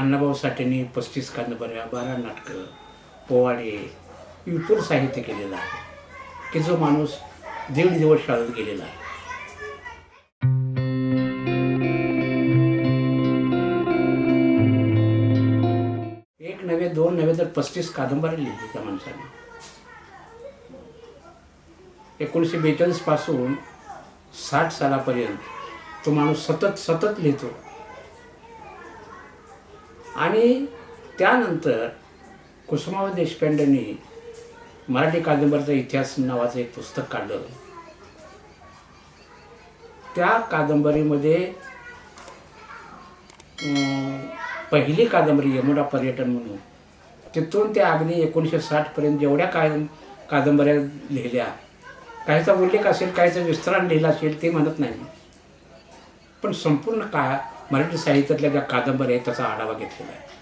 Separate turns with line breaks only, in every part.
अण्णाभाऊ साठेंनी पस्तीस कादंबऱ्या बारा नाटकं पोवाडे विपुल साहित्य केलेलं आहे की जो माणूस दीड दिवस शाळेत गेलेला आहे. एक नव्हे दोन नव्हे तर पस्तीस कादंबऱ्या लिहिली त्या माणसाने. एकोणीसशे बेचाळीसपासून साठ सालापर्यंत तो माणूस सतत सतत लिहितो. आणि त्यानंतर कुसुमाव देशपांडेंनी मराठी कादंबरीचा इतिहास नावाचं एक पुस्तक काढलं. त्या कादंबरीमध्ये पहिली कादंबरी यमुना पर्यटन म्हणून तिथून ते अगदी एकोणीसशे साठपर्यंत जेवढ्या काय कादंबऱ्या लिहिल्या काहीचा उल्लेख असेल काहीचा विस्तार लिहिला असेल ते म्हणत नाही. पण संपूर्ण का मराठी साहित्यातल्या ज्या कादंबऱ्या आहेत त्याचा आढावा घेतलेला आहे.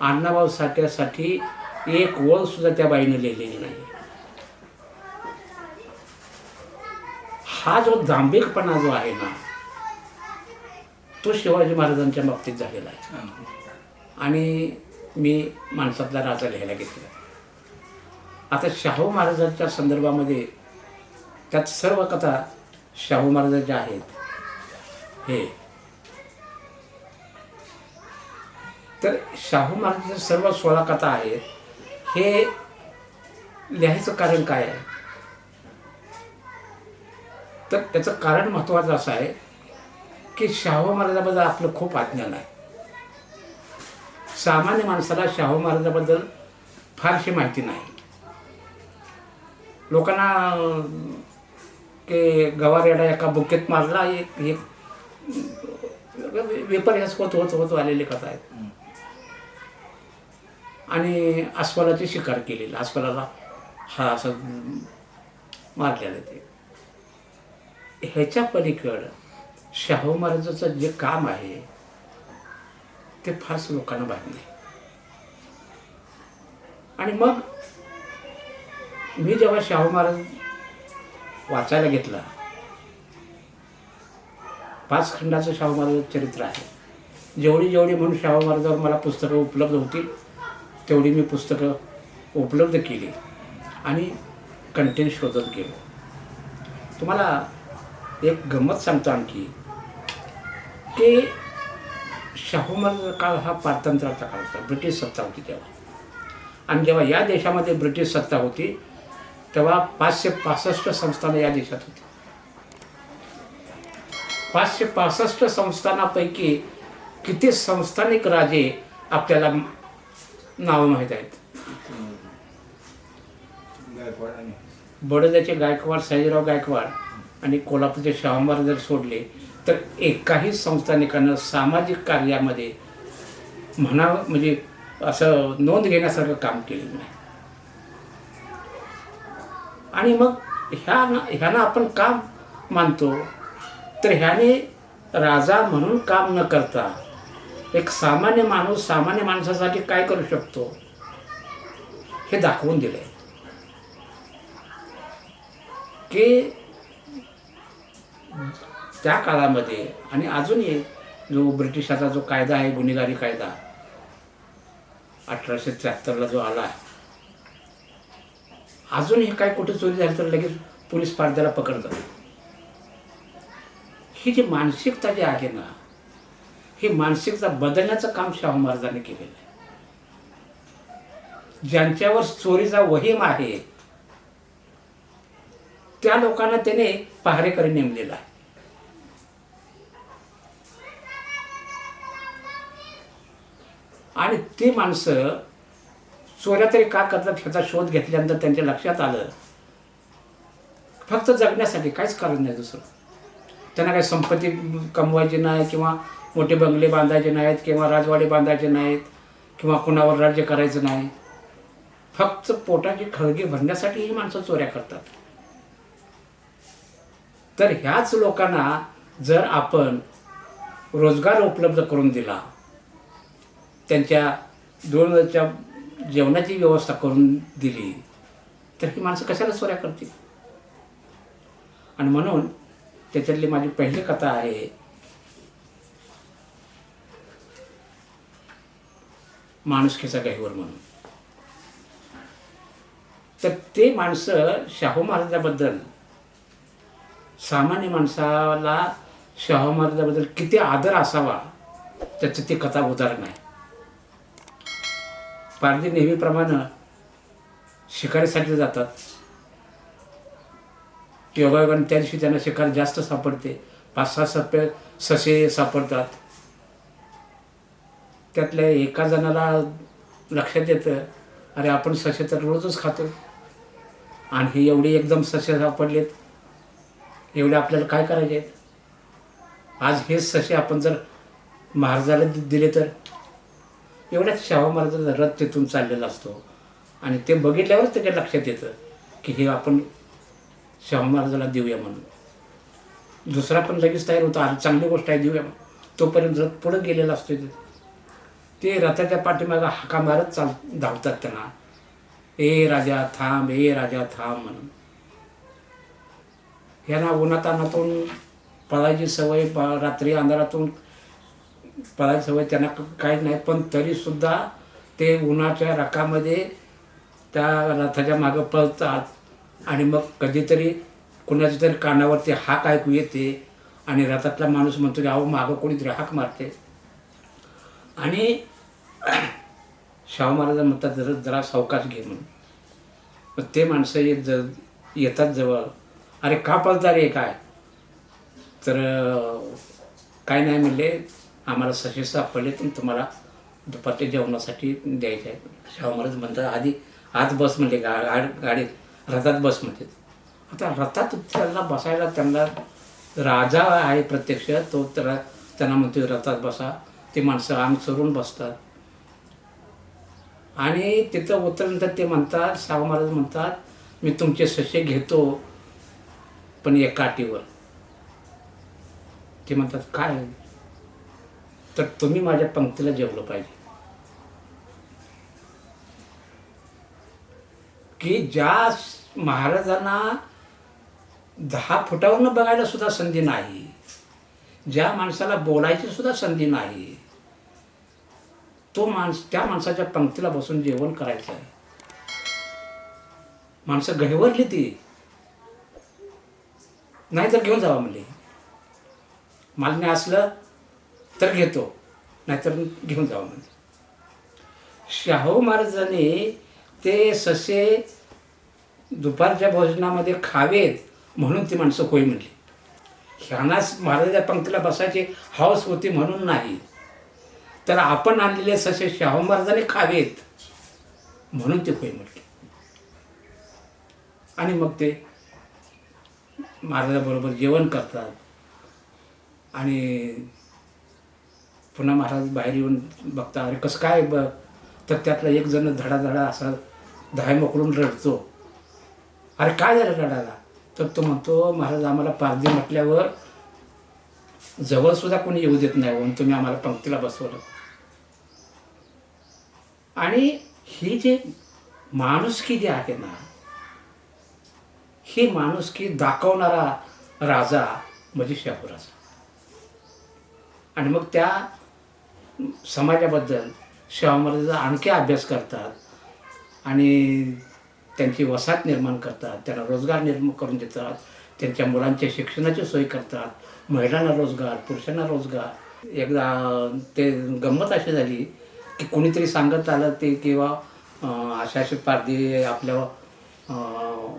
अण्णाभाऊ साठ्यासाठी एक ओळ सुद्धा त्या बाईने लिहिलेली नाही. हा जो दांभिकपणा जो आहे ना तो शिवाजी महाराजांच्या बाबतीत झालेला आहे. आणि मी माणसातला राजा लिहायला घेतला आता शाहू महाराजांच्या संदर्भामध्ये त्यात सर्व कथा शाहू महाराजांच्या आहेत. हे तर शाहू महाराजांच्या सर्व सोळा कथा आहेत. हे लिहायचं कारण काय आहे? तर त्याचं कारण महत्त्वाचं असं आहे की शाहू महाराजाबद्दल आपलं खूप अज्ञान आहे. सामान्य माणसाला शाहू महाराजाबद्दल फारशी माहिती नाही. लोकांना अं, की गवार एका बुकेत मारला एक एक विपर्यास होत होत होत आलेली कथा आहेत. आणि अस्वलाची शिकार केलेली अस्वलाला हा असं मारलेलं ते. ह्याच्या पलीकडं शाहू महाराजाचं जे काम आहे ते फारच लोकांना माहीत नाही. आणि मग मी जेव्हा शाहू महाराज वाचायला घेतला पाच खंडाचं शाहू महाराज चरित्र आहे. जेवढी जेवढी म्हणून शाहू महाराजावर मला पुस्तकं उपलब्ध होतील तेवढी मी पुस्तकं उपलब्ध केली आणि कंटेंट शोधत गेलो. तुम्हाला एक गंमत सांगतो आणखी की शाहू महाराज काळ हा पारतंत्र्याचा काळ होता ब्रिटिश सत्ता होती तेव्हा. आणि जेव्हा या देशामध्ये ब्रिटिश सत्ता होती तेव्हा पाचशे पासष्ट संस्थानं या देशात होती. पाचशे पासष्ट संस्थानापैकी किती संस्थानिक राजे आपल्याला नावं माहीत आहेत. बडोद्याचे गायकवाड सयाजीराव गायकवाड आणि कोल्हापूरचे शाहू जर सोडले तर एकाही संस्थानिकानं सामाजिक कार्यामध्ये म्हणा म्हणजे असं नोंद घेण्यासारखं काम केलेलं नाही. आणि मग ह्या ह्यानं आपण काम मानतो? तर ह्याने राजा म्हणून काम न करता एक सामान्य माणूस सामान्य माणसासाठी काय करू शकतो? हे दाखवून दिलंय. की त्या काळामध्ये आणि अजूनही जो ब्रिटिशाचा जो कायदा आहे गुन्हेगारी कायदा अठराशे त्र्याहत्तरला जो आला अजूनही काय कुठे चोरी झाली तर लगेच पोलीस पारद्याला पकडतात. ही जी मानसिकता जी आहे ना ही मानसिकता बदलण्याचं काम शाहू महाराजांनी केलेलं आहे. ज्यांच्यावर चोरीचा वहीम आहे त्या लोकांना त्याने पहारेकरी नेमलेला आहे. आणि ती माणसं चोऱ्या तरी का करतात ह्याचा शोध घेतल्यानंतर त्यांच्या लक्षात आलं. फक्त जगण्यासाठी काहीच कारण नाही दुसरं. त्यांना काही संपत्ती कमवायची नाही किंवा मोठे बंगले बांधायचे नाहीत किंवा राजवाडे बांधायचे नाहीत किंवा कुणावर राज्य करायचं नाही. फक्त पोटाची खळगी भरण्यासाठी ही माणसं चोऱ्या करतात. तर ह्याच लोकांना जर आपण रोजगार उपलब्ध करून दिला त्यांच्या दोनच्या जेवणाची व्यवस्था करून दिली तर ही माणसं कशाला चोऱ्या करतील? आणि म्हणून त्याच्यातली माझी पहिली कथा आहे माणुसकीचा गहिवर म्हणून. तर ते माणसं शाहू महाराजाबद्दल सामान्य माणसाला शाहू महाराजाबद्दल किती आदर असावा त्याचं ती कथा उदाहरण आहे. पारधी नेहमीप्रमाणे शिकारीसाठी जातात. योगायोगाने त्या दिवशी त्यांना शिकार जास्त सापडते. पाच सहा सप्पे ससे सापडतात. त्यातल्या एका जणाला लक्षात येतं अरे आपण ससे तर रोजच खातो. आणि हे एवढे एकदम ससे सापडलेत. एवढे आपल्याला काय करायचे आहेत? आज हेच ससे आपण जर महाराजाला दि- दिले तर? एवढ्याच शाहू महाराजाचा रथ तिथून चाललेला असतो. आणि ते बघितल्यावरच त्याच्या लक्षात येतं की हे आपण शाहू महाराजाला देऊया म्हणून. दुसरा पण लगेच तयार होतो अरे चांगली गोष्ट आहे देऊया. तोपर्यंत रथ पुढं गेलेला असतो तिथे ते रथाच्या पाठीमागं हाका मारत चाल धावतात त्यांना. ए राजा थांब ए राजा थांब म्हणून. ह्यांना उन्हातानातून पळायची सवय रात्री अंधारातून पळायची सवय त्यांना काही नाही पण तरीसुद्धा ते उन्हाच्या रकामध्ये त्या रथाच्या मागं पळतात. आणि मग कधीतरी कुणाच्या तरी कानावरती हाक ऐकू येते आणि रथातला माणूस म्हणतो की अहो मागं कोणीतरी हाक मारते. आणि शाहू महाराज म्हणतात जरा जरा सावकाश घे म्हणून. मग ते माणसं येत ज येतात जवळ. अरे का पळता आहे काय? तर काय नाही म्हणले. आम्हाला सशे सापडले तर तुम्हाला दुपारच्या जेवणासाठी द्यायचे आहेत. शाहू महाराज म्हणतात आधी आत बस म्हणले गा गाड- गाडीत रथात बस म्हणते. आता रथात त्यांना बसायला त्यांना राजा आहे प्रत्यक्ष तो त्याला त्यांना म्हणतो रथात बसा. ते माणसं अंग चरून बसतात. आणि तिथं उतरल्यानंतर ते म्हणतात शाहू महाराज म्हणतात मी तुमचे ससे घेतो पण एक काठीवर ते म्हणतात काय? तर तुम्ही माझ्या पंक्तीला जेवलं पाहिजे. की ज्या महाराजांना दहा फुटावरनं बघायला सुद्धा संधी नाही ज्या माणसाला बोलायची सुद्धा संधी नाही तो माणस त्या माणसाच्या पंक्तीला बसून जेवण करायचं आहे माणसं गहिवरली ती. नाही तर घेऊन जावा म्हणले. मान्य असलं तर घेतो नाहीतर घेऊन जावा म्हणजे शाहू महाराजांनी ते ससे दुपारच्या भोजनामध्ये खावेत म्हणून ती माणसं होय म्हणली. ह्यांनाच महाराजाच्या पंक्तीला बसायची हौस होती म्हणून नाही. तर आपण आणलेले ससे शाहू महाराजांनी खावेत. म्हणून ते होय म्हटले. आणि मग ते महाराजाबरोबर जेवण करतात. आणि पुन्हा महाराज बाहेर येऊन बघता अरे कसं काय ब तर त्यातला एक जण धडाधडा असा धाय मोकळून रडतो. अरे काय झालं रडायला? तर तो म्हणतो महाराज आम्हाला पारधी म्हटल्यावर जवळसुद्धा कोणी येऊ देत नाही म्हणून तुम्ही आम्हाला पंक्तीला बसवलं. आणि ही जे माणुसकी जी आहे ना ही माणुसकी दाखवणारा राजा म्हणजे शाहू आणि मग त्या समाजाबद्दल शाहू महाराजांचा आणखी अभ्यास करतात आणि त्यांची वसाहत निर्माण करतात त्यांना रोजगार निर्माण करून देतात त्यांच्या मुलांच्या शिक्षणाची सोय करतात महिलांना रोजगार पुरुषांना रोजगार. एकदा ते गंमत अशी झाली की कोणीतरी सांगत आलं ते किंवा अं, अशा पारधी आपल्या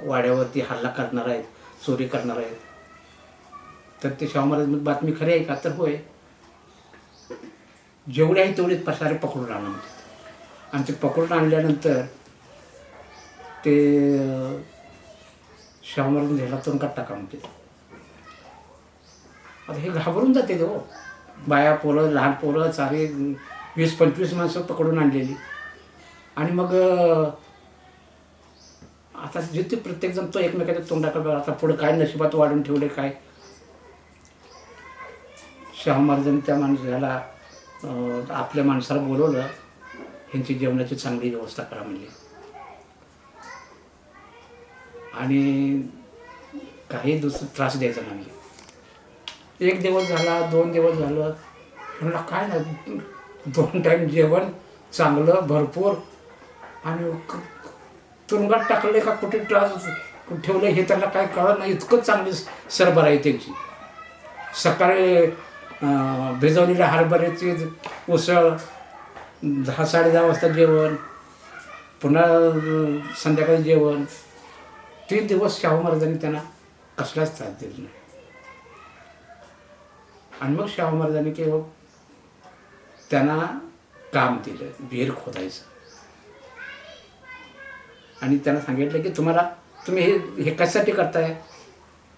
वाड्यावरती हल्ला करणार आहेत चोरी करणार आहेत. तर ते शाहू महाराज बातमी खरी आहे का? तर होय. जेवढे आहे तेवढेच पसारे पकडून आणून म्हणतात आणि ते पकडून आणल्यानंतर ते शाहू महाराज ह्याला तुरुंगात टाका म्हणते आता हे घाबरून जाते ते हो. बाया पोरं लहान पोरं सारे वीस पंचवीस माणसं पकडून आणलेली. आणि मग आता जिथे प्रत्येकजण तो एकमेकाच्या तोंडाकडे आता पुढं काय नशिबात वाढून ठेवले काय? शाहू महाराजांनी त्या माणसाला आपल्या माणसाला बोलवलं ह्यांची जेवणाची चांगली व्यवस्था करा म्हणली. आणि काही दुसरं त्रास द्यायचा नाही एक दिवस झाला दोन दिवस झालं म्हणलं काय नाही दोन टाईम जेवण चांगलं भरपूर. आणि तुरुंगात टाकले का कुठे त्रास ठेवलं हे त्यांना काय कळत नाही. इतकं चांगली सरबर आहे त्यांची. सकाळी अं, भिजवलेल्या हरभऱ्याची उसळ दहा साडे दहा वाजता जेवण पुन्हा संध्याकाळी जेवण. तीन दिवस शाहू महाराजांनी त्यांना कसलाच त्रास दिला नाही. आणि मग शाहू महाराजांनी केवळ त्यांना काम दिलं विहीर खोदायचं. आणि त्यांना सांगितलं की तुम्हाला तुम्ही हे हे कशासाठी करताय?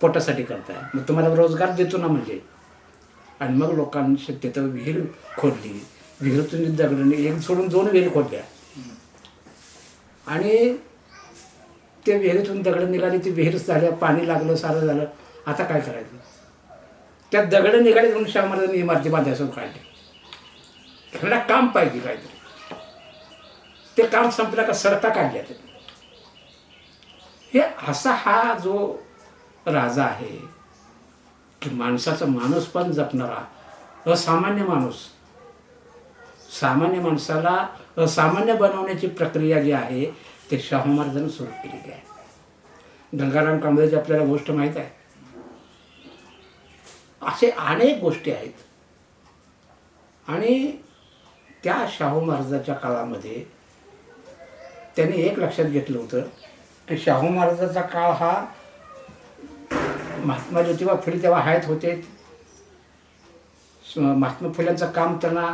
पोटासाठी करताय. मग तुम्हाला रोजगार देतो ना म्हणजे आणि मग लोकांनी तिथं विहीर खोदली. विहिरीतून दगडाने एक सोडून दोन विहीर खोदल्या. आणि ते विहिरीतून दगडं निघाली ती विहीर झाल्या पाणी लागलं सारं झालं. आता काय करायचं? त्या दगडं निघाली म्हणून शाह महाराजांनी इमारती बांधायचं काढली. ह्यांना काम पाहिजे काहीतरी ते काम संपलं का सरता काढल्या हे असा हा जो राजा आहे की माणसाचा माणूस पण जपणारा असामान्य माणूस सामान्य माणसाला असामान्य बनवण्याची प्रक्रिया जी आहे ते शाहू महाराजांनी सुरू केलेली आहे. गंगाराम कांबळेची आपल्याला गोष्ट माहीत आहे. असे अनेक गोष्टी आहेत. आणि त्या शाहू महाराजाच्या काळामध्ये त्यांनी एक लक्षात घेतलं होतं. की शाहू महाराजाचा काळ हा महात्मा ज्योतिबा फुले तेव्हा हयात होते. महात्मा फुल्यांचं काम त्यांना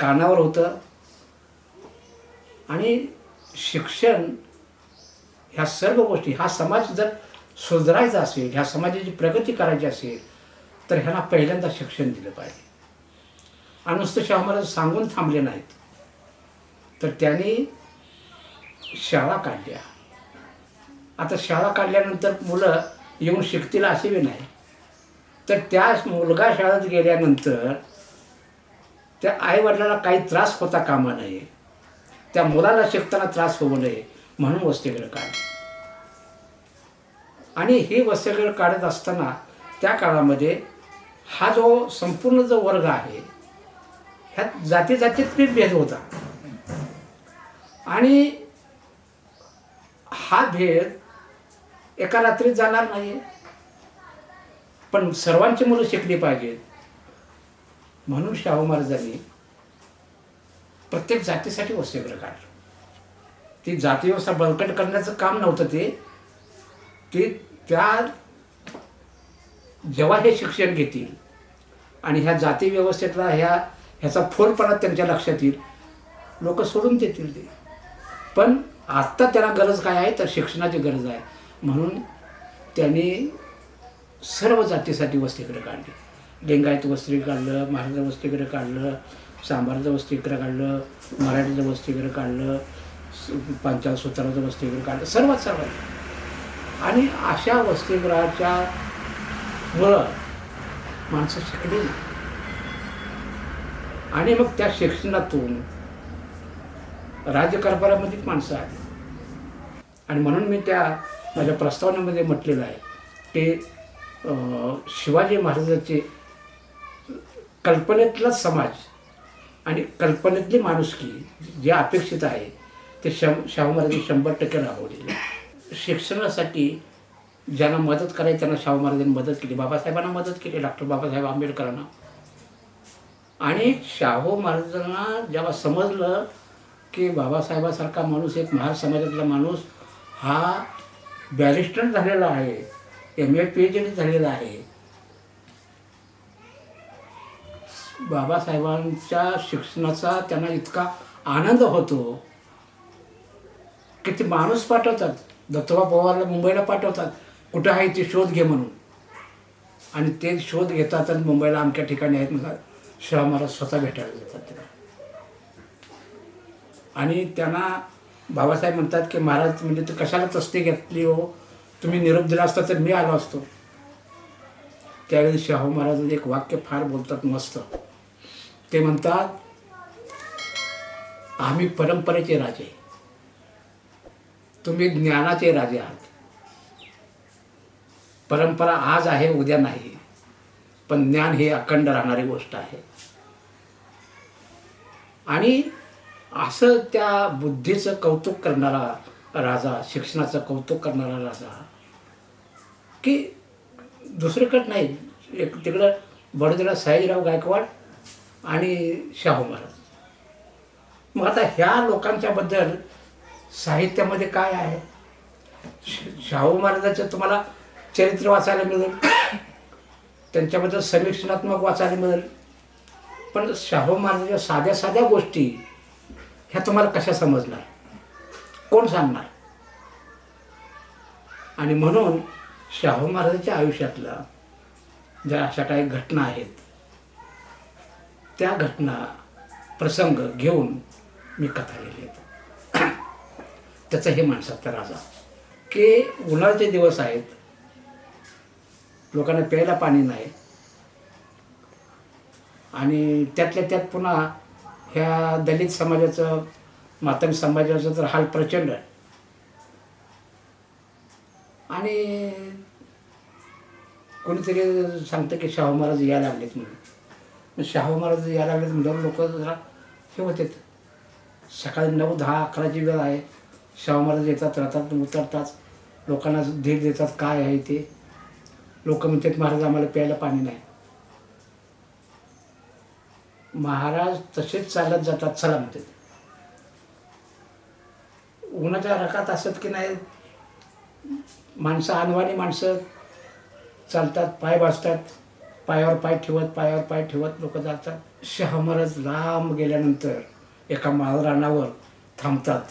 कानावर होतं. आणि शिक्षण ह्या सर्व गोष्टी हा समाज जर सुधारायचा असेल ह्या समाजाची प्रगती करायची असेल तर ह्याला पहिल्यांदा शिक्षण दिलं पाहिजे. आणि नुसतं शाहू महाराज सांगून थांबले नाहीत. तर त्यांनी शाळा काढल्या. आता शाळा काढल्यानंतर मुलं येऊन शिकतील असे बी नाही. तर त्या मुलगा शाळेत गेल्यानंतर त्या आईवडिलाला काही त्रास होता कामा नये. त्या मुलाला शिकताना त्रास होऊ नये म्हणून वसतिगृह काढ आणि ही वसतिगृह काढत असताना त्या काळामध्ये हा जो संपूर्ण जो वर्ग आहे ह्यात जाती जातीत बी भेद होता. आणि हा भेद एका रात्रीत जाणार नाही. पण सर्वांची मुलं शिकली पाहिजेत. म्हणून शाहू महाराजांनी प्रत्येक जातीसाठी वसतिगृह काढलं. ती जाती व्यवस्था बळकट करण्याचं काम नव्हतं ते. ते त्या जेव्हा हे शिक्षण घेतील आणि ह्या जाती व्यवस्थेतला ह्या ह्याचा फोलपणा त्यांच्या लक्षात येईल लोक सोडून देतील ते. पण आत्ता त्यांना गरज काय आहे? तर शिक्षणाची गरज आहे. म्हणून त्यांनी सर्व जातीसाठी वस्तीकडे काढली. लिंगायत वस्त्री काढलं महाराज वसतिगृह काढलं सांबारचं वसतिगृह काढलं मराठीचं वसतिगृह काढलं स- पंचाल सूत्राचं वसतिगृह काढलं सर्वात सर्वात. आणि अशा वस्तीग्रहाच्या मुळं माणसं शिकली आणि मग त्या शिक्षणातून राज्यकारभारामध्येच माणसं आली. आणि म्हणून मी त्या माझ्या प्रस्तावनेमध्ये म्हटलेलं आहे की शिवाजी महाराजांचे कल्पनेतला समाज आणि कल्पनेतली माणुसकी जे अपेक्षित आहे ते शं शाहू महाराजांनी शंभर टक्के राबवलेले शिक्षणासाठी ज्यांना मदत करायची त्यांना शाहू महाराजांनी मदत केली बाबासाहेबांना मदत केली डॉक्टर बाबासाहेब आंबेडकरांना. आणि शाहू महाराजांना जेव्हा समजलं की बाबासाहेबासारखा माणूस एक महार समाजातला माणूस हा बॅरिस्टर झालेला आहे M A P H D झालेला आहे बाबासाहेबांच्या शिक्षणाचा त्यांना इतका आनंद होतो की ते माणूस पाठवतात. दत्तोबा पवारला मुंबईला पाठवतात. कुठं आहे ते शोध घे म्हणून. आणि ते शोध घेतात मुंबईला अमक्या ठिकाणी आहेत म्हणतात शिवा महाराज स्वतः भेटायला जातात त्यांना आणि त्यांना बाबासाहेब म्हणतात की महाराज म्हणजे तू कशाला तस्ती घेतली हो? तुम्ही निरोप दिला असता तर मी आलो असतो. त्यावेळी शाहू महाराज म्हणजे एक वाक्य फार बोलतात मस्त. ते म्हणतात आम्ही परंपरेचे राजे. तुम्ही ज्ञानाचे राजे आहात. परंपरा आज आहे उद्या नाही. पण ज्ञान ही अखंड राहणारी गोष्ट आहे. आणि असं त्या बुद्धीचं कौतुक करणारा राजा शिक्षणाचं कौतुक करणारा राजा की दुसरीकडं नाही. एक तिकडं बडोदरा सयाजीराव गायकवाड आणि शाहू महाराज. मग आता ह्या लोकांच्याबद्दल साहित्यामध्ये काय आहे? श- शाहू महाराजाचं तुम्हाला चरित्र वाचायला मिळेल. त्यांच्याबद्दल समीक्षणात्मक वाचायला मिळेल. पण शाहू महाराजांच्या साध्या साध्या गोष्टी ह्या तुम्हाला कशा समजणार? कोण सांगणार? आणि म्हणून शाहू महाराजांच्या आयुष्यातल्या ज्या अशा काही घटना आहेत त्या घटना प्रसंग घेऊन मी कथा लिहिली त्याचं हे माणसाचा राजा. की उन्हाळ्याचे दिवस आहेत लोकांना प्यायला पाणी नाही. आणि त्यातल्या त्यात पुन्हा ह्या दलित समाजाचं मातंग समाजाचं तर हाल प्रचंड आहे. आणि कोणीतरी सांगतं की शाहू महाराज यायला लागलेत म्हणून. शाहू महाराज यायला लागलेत म्हणल्यावर लोक जरा हे होते सकाळी नऊ दहा अकराची वेळ आहे. शाहू महाराज येतात राहतात उतरतात. लोकांना धीर देतात काय आहे ते. लोक म्हणतात महाराज आम्हाला प्यायला पाणी नाही. महाराज तसेच चालत जातात चला म्हणतात. उन्हाच्या रकात असत की नाही माणसं अनवाणी माणसं चालतात पाय भाजतात पायावर पाय ठेवत पायावर पाय ठेवत लोक जातात शहमरज लांब गेल्यानंतर एका माळरानावर थांबतात.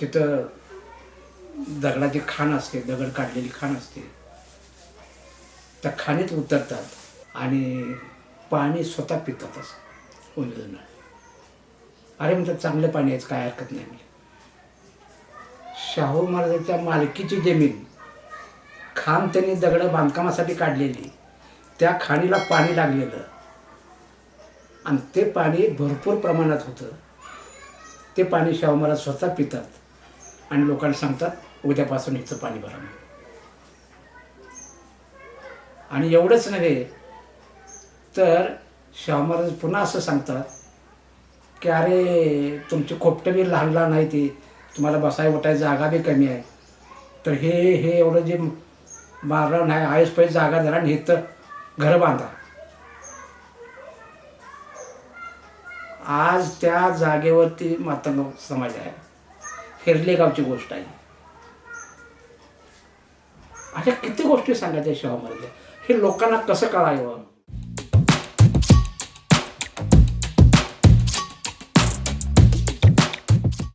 तिथं दगडाची खाण असते दगड काढलेली खाण असते. त्या खाणीत उतरतात आणि पाणी स्वतः पितात असं उंजळून अरे म्हणतात चांगलं पाणी आहे काय हरकत नाही म्हणजे शाहू महाराजांच्या मालकीची जमीन खाण त्यांनी दगडं बांधकामासाठी काढलेली. त्या खाणीला पाणी लागलेलं. आणि ते पाणी भरपूर प्रमाणात होतं. ते पाणी शाहू महाराज स्वतः पितात. आणि लोकांना सांगतात उद्यापासून इथं पाणी भरा आणि एवढंच नव्हे तर शाहू महाराज पुन्हा असं सांगतात की अरे तुमची खोपटं बी लहान लहान आहे ती तुम्हाला बसाय उठायची जागा बी कमी आहे. तर हे हे एवढं जे मारण आहे आयुष पाहिजे जागा धरा आणि इथं घरं बांधा. आज त्या जागेवरती मातंग समाज आहे. हिरले गावची गोष्ट आहे. अशा किती गोष्टी सांगायच्या शाहू हे लोकांना कसं कळावं